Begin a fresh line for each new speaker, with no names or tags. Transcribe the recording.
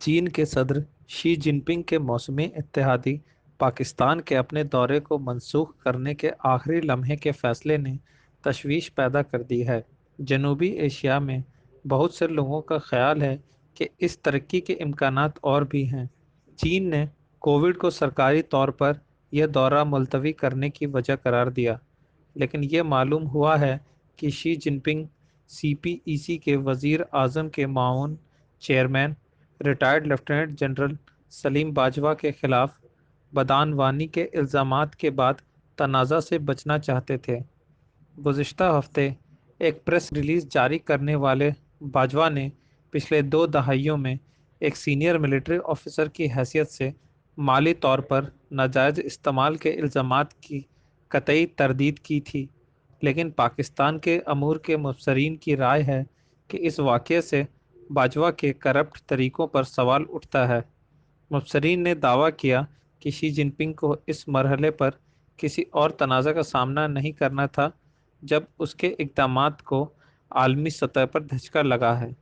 चीन के सदर शी जिनपिंग के मौसमी इत्तेहादी पाकिस्तान के अपने दौरे को मनसूख करने के आखिरी लम्हे के फैसले ने तशवीश पैदा कर दी है। जनूबी एशिया में बहुत से लोगों का ख्याल है कि इस तरक्की के इम्कान और भी हैं। चीन ने कोविड को सरकारी तौर पर यह दौरा मुलतवी करने की वजह करार दिया, लेकिन ये मालूम हुआ है कि Xi Jinping C P E C के वज़ीर अजम के माउन chairman retired lieutenant general Salim Bajwa के खिलाफ बदानवानी के इल्ज़ाम के बाद तनाज़ा से बचना चाहते थे। गुज्त हफ़्ते एक प्रेस रिलीज़ जारी करने वाले बाजवा ने पिछले दो दहाइयों में एक सीनियर मिलिट्री ऑफिसर की हैसियत से माली तौर पर नाजायज़ इस्तेमाल के इल्ज़ाम की कतई तरदीद की थी, लेकिन पाकिस्तान के अमूर के मुबसरीन की राय है कि इस वाक़े से बाजवा के करप्ट तरीक़ों पर सवाल उठता है। मुबसरीन ने दावा किया कि शी जिनपिंग को इस मरहले पर किसी और तनाज़ा का सामना नहीं करना था, जब उसके इकदाम को आलमी सतह पर धचका लगा है।